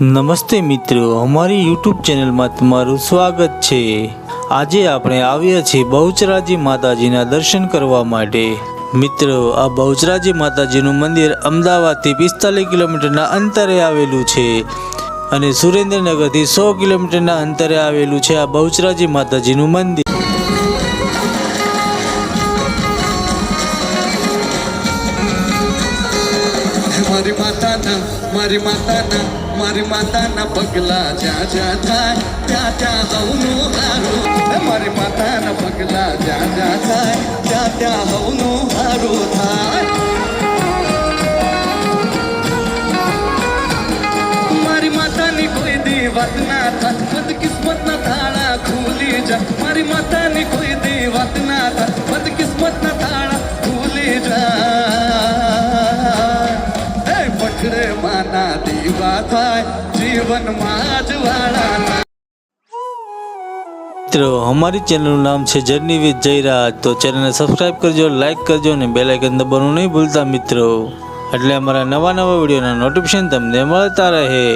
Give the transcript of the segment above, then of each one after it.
નમસ્તે મિત્રો, અમારી યુટ્યુબ ચેનલમાં તમારું સ્વાગત છે. આજે આપણે આવ્યા છીએ બહુચરાજી માતાજીના દર્શન કરવા માટે. મિત્રો, આ બહુચરાજી માતાજીનું મંદિર અમદાવાદથી પિસ્તાલીસ કિલોમીટરના અંતરે આવેલું છે અને સુરેન્દ્રનગરથી સો કિલોમીટરના અંતરે આવેલું છે આ બહુચરાજી માતાજીનું મંદિર. મારી માતાના મારી માતાના. મારી માતાના પગલા જ્યાં જ્યાં થાય, ત્યાં ત્યાં હવનું હારું. મારી માતાના પગલા જ્યાં જ્યાં થાય, ત્યાં ત્યાં હવનું હારું થાય. મારી માતાની કોઈ દી વાત ના થાય બદ કિસ્મત ના તાળા ખુલી જા મારી માતાની મિત્રો, અમારી ચેનલનું નામ છે જર્ની વિથ જયરાજ. તો ચેનલને સબસ્ક્રાઇબ કરજો, લાઇક કરજો અને બેલ આઇકન દબાવવાનું નહીં ભૂલતા મિત્રો. એટલે અમારા નવા નવા વિડીયોના નોટિફિકેશન તમને મળતા રહે.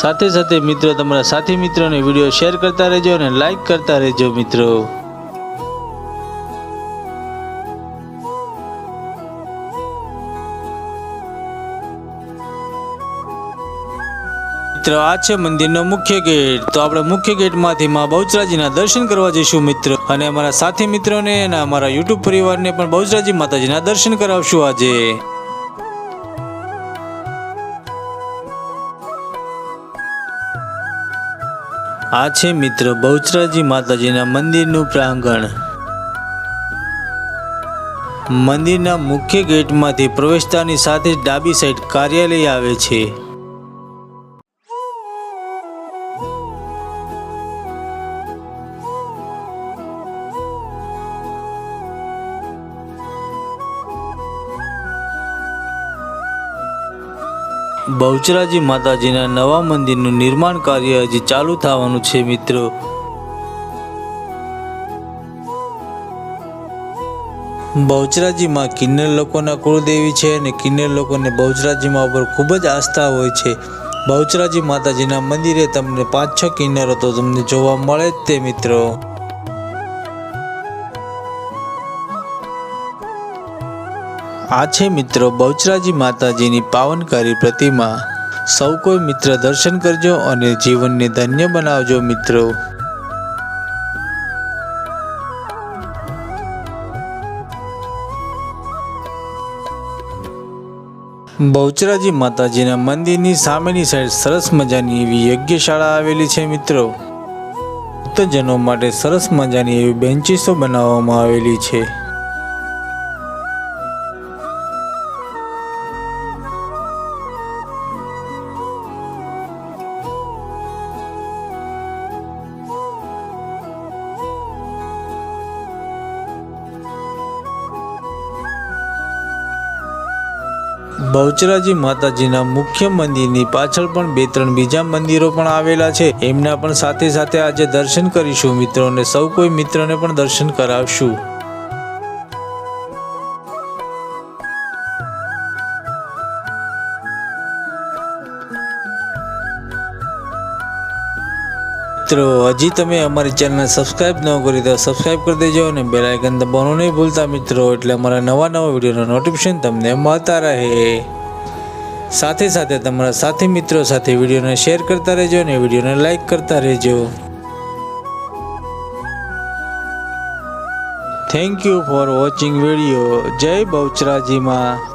સાથે સાથે મિત્રો, તમારા સાથી મિત્રોને વીડિયો શેર કરતા રહેજો અને લાઇક કરતા રહેજો મિત્રો. મિત્રો, આ છે મંદિરનો મુખ્ય ગેટ. તો આપણે મુખ્ય ગેટમાંથી માં બહુચરાજીના દર્શન કરવા જઈશું મિત્ર. અને અમારા સાથી મિત્રોને અને અમારા યુટ્યુબ પરિવારને પણ બહુચરાજી માતાજીના દર્શન કરાવશું આજે. આ છે મિત્ર, બહુચરાજી માતાજીના મંદિરનું પ્રાંગણ. મંદિરના મુખ્ય ગેટમાંથી પ્રવેશતાની સાથે જ ડાબી સાઈડ કાર્યાલય આવે છે. બહુચરાજી માતાજીના નવા મંદિરનું નિર્માણ કાર્ય હજી ચાલુ થવાનું છે, મિત્રો. બહુચરાજીમાં કિન્નર લોકોના કુળદેવી છે અને કિન્નર લોકોને બહુચરાજીમાં ઉપર ખૂબ જ આસ્થા હોય છે. બહુચરાજી માતાજીના મંદિરે તમને પાંચ છ કિન્નરો તો તમને જોવા મળે જ તે, મિત્રો. આ છે મિત્રો બહુચરાજી માતાજીની પાવનકારી પ્રતિમા. સૌ કોઈ મિત્ર દર્શન કરજો અને જીવનને ધન્ય બનાવજો મિત્રો. બહુચરાજી માતાજીના મંદિરની સામેની સાઈડ સરસ મજાની એવી યજ્ઞશાળા આવેલી છે મિત્રો. ભક્તજનો માટે સરસ મજાની એવી બેન્ચીસો બનાવવામાં આવેલી છે. બહુચરાજી માતાજીના મુખ્ય મંદિરની પાછળ પણ બે ત્રણ બીજા મંદિરો પણ આવેલા છે. એમના પણ સાથે સાથે આજે દર્શન કરીશું. મિત્રોને સૌ કોઈ મિત્રને પણ દર્શન કરાવશું. મિત્રો, હજી તમે અમારી ચેનલને સબસ્ક્રાઇબ ન કરી તો સબસ્ક્રાઇબ કરી દેજો અને બેલ આઇકન દબાવવાનું નહીં ભૂલતા મિત્રો, એટલે અમારા નવા નવા વિડીયોનો નોટિફિકેશન તમને મળતા રહે. સાથે સાથે તમારા સાથી મિત્રો સાથે વિડીયોને શેર કરતા રહેજો અને વિડીયોને લાઇક કરતા રહેજો. Thank you for watching video જય બહુચરાજીમાં